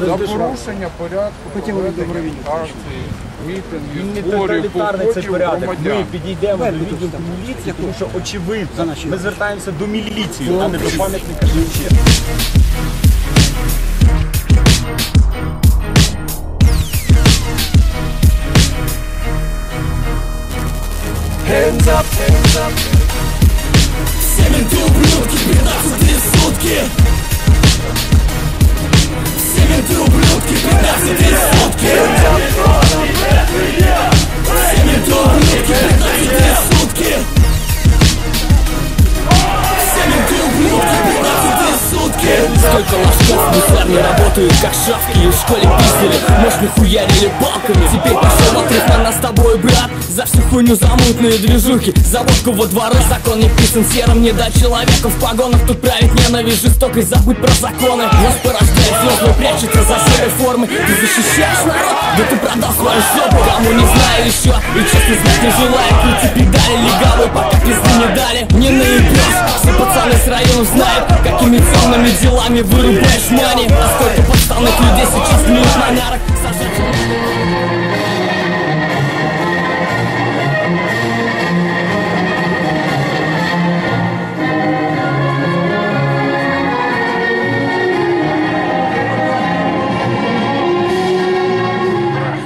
За порушення порядку проведення акції, мітингів, зборів, Тоталітарний це походів порядок. Ми громадян. підійдемо до відділку міліції, тому що очевидно, ми звертаємося до міліції, а не до пам'ятника Шевченка. Hands up, hands up. Все менты ублюдки, 15 сутки. Сколько ложков мусор не работают, как шавки И в школе пиздили, может хуярили палками Теперь пошел отрыв на нас с тобой, брат. За всю хуйню за мутные движухи. За водку во дворы закон не писан. Серым Не дать человеку в погонах Тут правит ненависть, жестокость, забудь про законы. Вас порождает звезды, прячется за серой формы Ты защищаешь народ, да ты продал свою жопу Кому не знаю еще, и честно знать не желаю Крути педали легавые, пока пизды не дали Не наебешь, все пацаны с районов знают Какими темными делами вырубаешь мани А сколько подставных людей сейчас гниют на нарах Сожжёт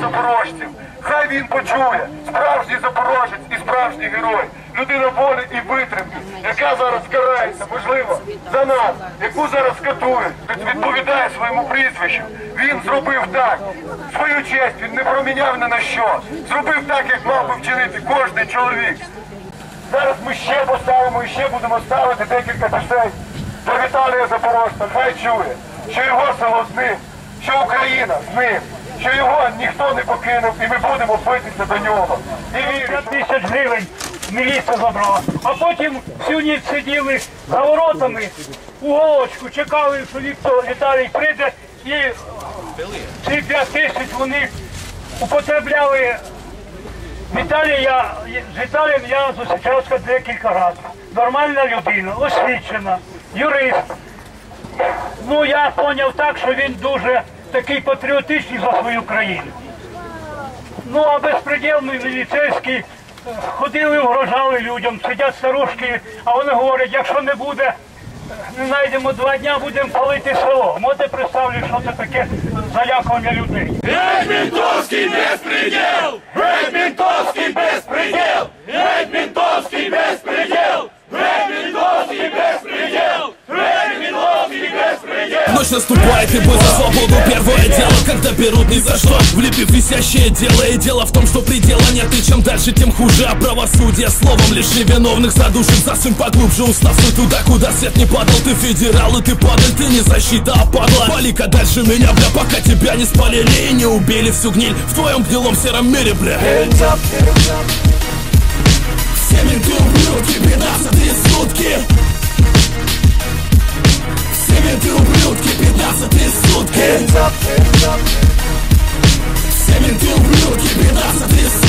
запорожців. Хай він почує. Справжній запорожець і справжній герой. Людина волі і витримки, яка зараз карається, можливо, за нас, яку зараз катують, відповідає своєму прізвищу. Він зробив так. Свою честь він не проміняв ні на що. Зробив так, як мав би вчинити кожен чоловік. Зараз ми ще поставимо і ще будемо ставити декілька пісень до Віталія Запорожця. Хай чує, що його село з ним, що Україна з ним, що його ніхто не покинув і ми будемо битися до нього. І вірю, що тисяч гривень міліція забрала. А потім всю ніч сиділи за воротами у голочку, чекали, що Віктор Віталій прийде і ці 5 тисяч вони употребляли. Віталій, я, з Віталієм я зустрічався декілька разів. Нормальна людина, освічена, юрист. Ну я зрозумів так, що він дуже такий патріотичний за свою країну. Ну а безпреділ ми міліцейський ходили, угрожали людям, сидять старушки, а вони говорять, якщо не буде, не знайдемо два дня, будемо палити село. Можете представити, що це таке залякування людей. Эй, ментовский беспредел! Эй, ментовский беспредел! Эй, ментовский беспредел! Эй, ментовский беспредел! Ночь наступает и бой за свободу Первое дело, когда берут ни за что Влепив висящее дело И дело в том, что предела нет дальше, тем хуже А правосудие словом лишь невиновных задушит. Засунь поглубже уставцы туда, куда свет не падал. Ты федерал и ты падаль, ты не защита, а падла. Пали-ка дальше меня, бля, пока тебя не спалили И не убили всю гниль. В твоем гнилом сером мире, бля. Hands up, hands up. Все менты ублюдки, беда за три сутки. Все менты ублюдки, беда за три сутки. Hands up, hands up. Все менты ублюдки, беда за три сутки.